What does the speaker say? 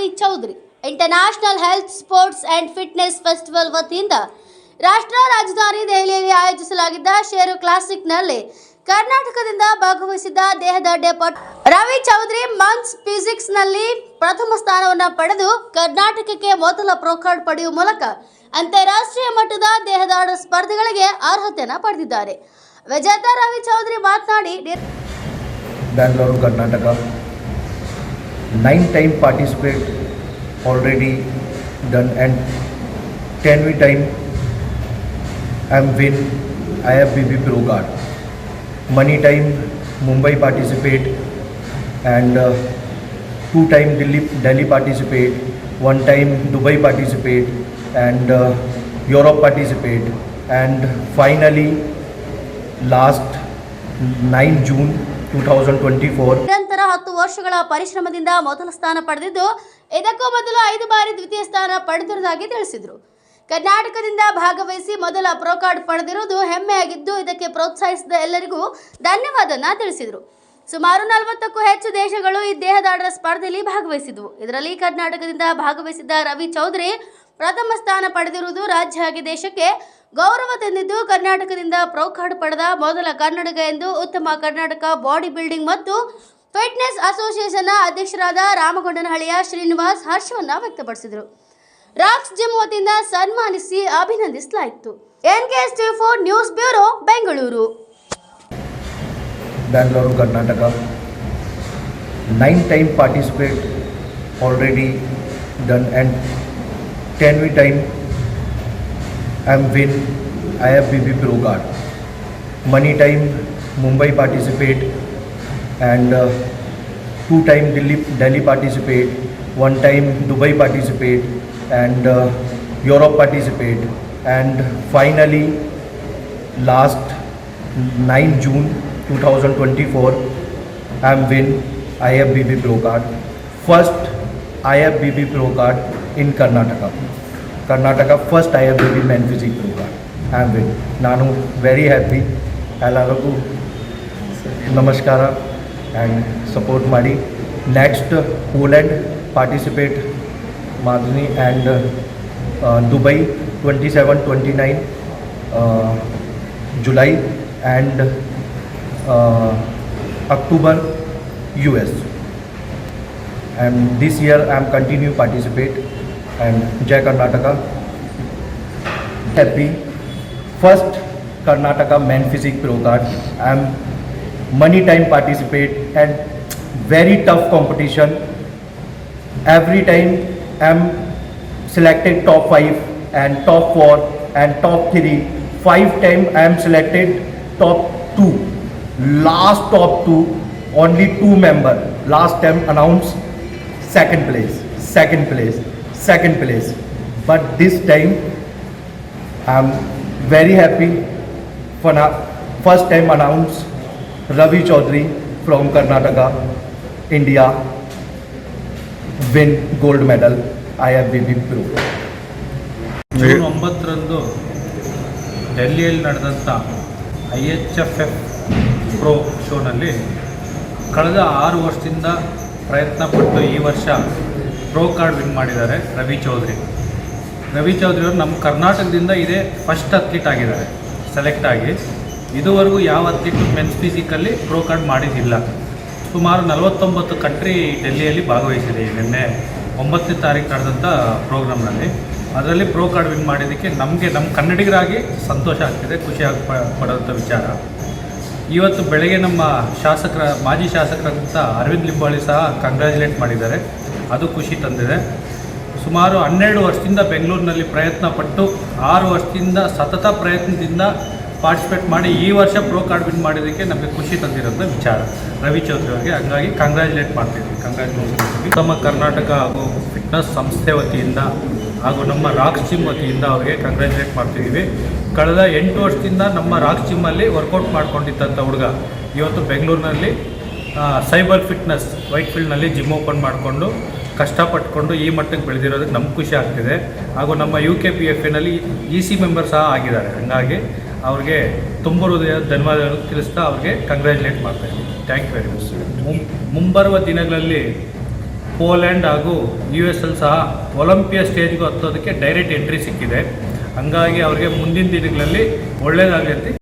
Ravi Chaudhary international health sports and fitness festival ವತಿಯಿಂದ ರಾಷ್ಟ್ರ ರಾಜಧಾನಿ ದೆಹಲಿಯಲ್ಲಿ ಆಯೋಜಿಸಲಾಗಿದ್ದ ಶೇರು ಕ್ಲಾಸಿಕ್ನಲ್ಲಿ ಕರ್ನಾಟಕದಿಂದ ಭಾಗವಹಿಸಿದ್ದ ಪಟು ರವಿ ಚೌಧರಿ ಮನ್ಸ್ ಫಿಸಿಕ್ಸ್ನಲ್ಲಿ ಪ್ರಥಮ ಸ್ಥಾನವನ್ನು ಪಡೆದು ಕರ್ನಾಟಕಕ್ಕೆ ಮೊದಲ ಪ್ರೋಕಾರ್ಡ್ ಪಡೆಯುವ ಮೂಲಕ ಅಂತಾರಾಷ್ಟ್ರೀಯ ಮಟ್ಟದ ದೇಹದಾಢ್ಯ ಸ್ಪರ್ಧೆಗಳಿಗೆ ಅರ್ಹತೆಯನ್ನು ಪಡೆದಿದ್ದಾರೆ ವಿಜೇತ ರವಿ ಚೌಧರಿ ಮಾತನಾಡಿ Bengaluru Karnataka. nine time participate already done and 10 time I'm win IFBB Pro Guard. Money time Mumbai participate and uh, two time Delhi, Delhi participate, one time Dubai participate and uh, Europe participate and finally last 9 June 2024. ಹತ್ತು ವರ್ಷಗಳ ಪರಿಶ್ರಮದಿಂದ ಮೊದಲ ಸ್ಥಾನ ಪಡೆದಿದ್ದು, ಇದಕ್ಕೂ ಮೊದಲು ಐದು ಬಾರಿ ದ್ವಿತೀಯ ಸ್ಥಾನ ಪಡೆದಿರುವುದಾಗಿ ತಿಳಿಸಿದರು. ಕರ್ನಾಟಕದಿಂದ ಭಾಗವಹಿಸಿ ಮೊದಲ ಪ್ರೋಕಾರ್ಡ್ ಪಡೆದಿರುವುದು ಹೆಮ್ಮೆಯಾಗಿದ್ದು, ಇದಕ್ಕೆ ಪ್ರೋತ್ಸಾಹಿಸಿದ ಎಲ್ಲರಿಗೂ ಧನ್ಯವಾದನ ತಿಳಿಸಿದರು. ಸುಮಾರು ನಲವತ್ತಕ್ಕೂ ಹೆಚ್ಚು ದೇಶಗಳು ಈ ದೇಹದಾಡರ ಸ್ಪರ್ಧೆಯಲ್ಲಿ ಭಾಗವಹಿಸಿದವು. ಇದರಲ್ಲಿ ಕರ್ನಾಟಕದಿಂದ ಭಾಗವಹಿಸಿದ್ದ ರವಿ ಚೌಧರಿ ಪ್ರಥಮ ಸ್ಥಾನ ಪಡೆದಿರುವುದು ರಾಜ್ಯ ಹಾಗೆ ದೇಶಕ್ಕೆ ಗೌರವ ತಂದಿದ್ದು, ಕರ್ನಾಟಕದಿಂದ ಪ್ರೋಕಾರ್ಡ್ ಪಡೆದ ಮೊದಲ ಕನ್ನಡಿಗ ಎಂದು ಉತ್ತಮ ಕರ್ನಾಟಕ ಬಾಡಿ ಬಿಲ್ಡಿಂಗ್ ಮತ್ತು ಫಿಟ್ನೆಸ್ ಅಸೋಸಿಯೇಷನ್ನ ಅಧ್ಯಕ್ಷರಾದ ರಾಮಗೊಂಡನಹಳ್ಳಿಯ ಶ್ರೀನಿವಾಸ್ ಹರ್ಷವನ್ನ ವ್ಯಕ್ತಪಡಿಸಿದರು. ರಾಕ್ಸ್ ಜಿಮ್ ವತಿಯಿಂದ ಸನ್ಮಾನಿಸಿ ಅಭಿನಂದಿಸಲಾಯಿತು. N K S news bureau, Bengaluru. Bengaluru Karnataka. Nine time participate already done and ten we time I am win, I have B B pro card money time, Mumbai participate and uh, two time Delhi Delhi participate, one time Dubai participate and uh, Europe participate and finally last 9 June 2024 I'm win IFBB Pro card first IFBB Pro card in Karnataka Karnataka first IFBB men physique Pro card I'm win ನಾನು very happy ಎಲ್ಲರಿಗೂ ನಮಸ್ಕಾರ and support money. Next, Poland participate Madhuni and uh, Dubai 27 29 uh, July and uh, October US. And this year I am continue participate and Jai Karnataka. Happy first Karnataka men physique pro card. I am many time participate and very tough competition. Every time I am selected top 5 and top 4 and top 3 five time I am selected top 2 last top 2 only two member. Last time announced second place second place second place. But this time I am very happy for now. First time announced Ravi Chaudhary from Karnataka, India, win gold medal IFBB Pro June ಒಂಬತ್ತರಂದು ಡೆಲ್ಲಿಯಲ್ಲಿ ನಡೆದಂಥ I H F F pro ಶೋನಲ್ಲಿ ಕಳೆದ ಆರು ವರ್ಷದಿಂದ ಪ್ರಯತ್ನಪಟ್ಟು ಈ ವರ್ಷ pro card win ಮಾಡಿದ್ದಾರೆ ರವಿ ಚೌಧರಿ. ರವಿ ಚೌಧರಿ ಅವರು ನಮ್ಮ ಕರ್ನಾಟಕದಿಂದ ಇದೇ ಫಸ್ಟ್ ಅಥ್ಲೀಟ್ ಆಗಿದ್ದಾರೆ ಸೆಲೆಕ್ಟ್ ಆಗಿ. ಇದುವರೆಗೂ ಯಾವ athlete men's physically pro card ಮಾಡಿದ್ದಿಲ್ಲ. ಸುಮಾರು ನಲವತ್ತೊಂಬತ್ತು ಕಂಟ್ರಿ ಡೆಲ್ಲಿಯಲ್ಲಿ ಭಾಗವಹಿಸಿದೆ ನಿನ್ನೆ ಒಂಬತ್ತನೇ ತಾರೀಕು ನಡೆದಂಥ ಪ್ರೋಗ್ರಾಮ್ನಲ್ಲಿ. ಅದರಲ್ಲಿ ಪ್ರೋ ಕಾರ್ಡ್ ವಿನ್ ಮಾಡಿದ್ದಕ್ಕೆ ನಮಗೆ ನಮ್ಮ ಕನ್ನಡಿಗರಾಗಿ ಸಂತೋಷ ಆಗ್ತಿದೆ, ಖುಷಿ ಆಗಿ ಪಡೋಂಥ ವಿಚಾರ. ಇವತ್ತು ಬೆಳಗ್ಗೆ ನಮ್ಮ ಶಾಸಕರ, ಮಾಜಿ ಶಾಸಕರಂತ ಅರವಿಂದ್ ಲಿಂಬಾಳಿ ಸಹ ಕಂಗ್ರ್ಯಾಚುಲೇಟ್ ಮಾಡಿದ್ದಾರೆ. ಅದು ಖುಷಿ ತಂದಿದೆ. ಸುಮಾರು ಹನ್ನೆರಡು ವರ್ಷದಿಂದ ಬೆಂಗಳೂರಿನಲ್ಲಿ ಪ್ರಯತ್ನ ಪಟ್ಟು ಆರು ವರ್ಷದಿಂದ ಸತತ ಪ್ರಯತ್ನದಿಂದ ಪಾರ್ಟಿಸಿಪೇಟ್ ಮಾಡಿ ಈ ವರ್ಷ ಪ್ರೋ ಕಾರ್ಡ್ ವಿನ್ ಮಾಡಿದ್ದಕ್ಕೆ ನಮಗೆ ಖುಷಿ ತಂದಿರೋದು ವಿಚಾರ. ರವಿ ಚೌಧರಿ ಅವರಿಗೆ ಹಂಗಾಗಿ ಕಂಗ್ರ್ಯಾಚುಲೇಟ್ ಮಾಡ್ತೀವಿ ಕಂಗ್ರ್ಯಾಚುಲೇಷನ್ ನಮ್ಮ ಕರ್ನಾಟಕ ಹಾಗೂ ಫಿಟ್ನೆಸ್ ಸಂಸ್ಥೆ ವತಿಯಿಂದ ಹಾಗೂ ನಮ್ಮ ರಾಕ್ಸ್ ಜಿಮ್ ವತಿಯಿಂದ ಅವರಿಗೆ ಕಂಗ್ರ್ಯಾಚುಲೇಟ್ ಮಾಡ್ತಿದ್ದೀವಿ. ಕಳೆದ ಎಂಟು ವರ್ಷದಿಂದ ನಮ್ಮ ರಾಕ್ಸ್ ಜಿಮ್ಮಲ್ಲಿ ವರ್ಕೌಟ್ ಮಾಡ್ಕೊಂಡಿದ್ದಂಥ ಹುಡುಗ ಇವತ್ತು ಬೆಂಗಳೂರಿನಲ್ಲಿ ಸೈಬರ್ ಫಿಟ್ನೆಸ್ ವೈಟ್ ಫೀಲ್ಡ್ನಲ್ಲಿ ಜಿಮ್ ಓಪನ್ ಮಾಡಿಕೊಂಡು ಕಷ್ಟಪಟ್ಕೊಂಡು ಈ ಮಟ್ಟಕ್ಕೆ ಬೆಳೆದಿರೋದಕ್ಕೆ ನಮ್ಗೆ ಖುಷಿ ಆಗ್ತಿದೆ. ಹಾಗೂ ನಮ್ಮ ಯು ಕೆ ಪಿ ಎಫ್ ಎನಲ್ಲಿ ಇ ಸಿ ಮೆಂಬರ್ ಸಹ ಆಗಿದ್ದಾರೆ. ಹಾಗಾಗಿ ಅವ್ರಿಗೆ ತುಂಬ ಹೃದಯ ಧನ್ಯವಾದಗಳು ತಿಳಿಸ್ತಾ ಅವ್ರಿಗೆ ಕಂಗ್ರ್ಯಾಚುಲೇಟ್ ಮಾಡ್ತಾ ಇದ್ದೀನಿ. ಥ್ಯಾಂಕ್ ಯು ವೆರಿ ಮಚ್ ಮುಂಬರುವ ದಿನಗಳಲ್ಲಿ ಪೋಲ್ಯಾಂಡ್ ಹಾಗೂ ಯು ಎಸ್ ಅಲ್ಲಿ ಸಹ ಒಲಿಂಪಿಯಾ ಸ್ಟೇಜ್ಗೂ ಹತ್ತೋದಕ್ಕೆ ಡೈರೆಕ್ಟ್ ಎಂಟ್ರಿ ಸಿಕ್ಕಿದೆ. ಹಂಗಾಗಿ ಅವರಿಗೆ ಮುಂದಿನ ದಿನಗಳಲ್ಲಿ ಒಳ್ಳೆಯದಾಗಲಿ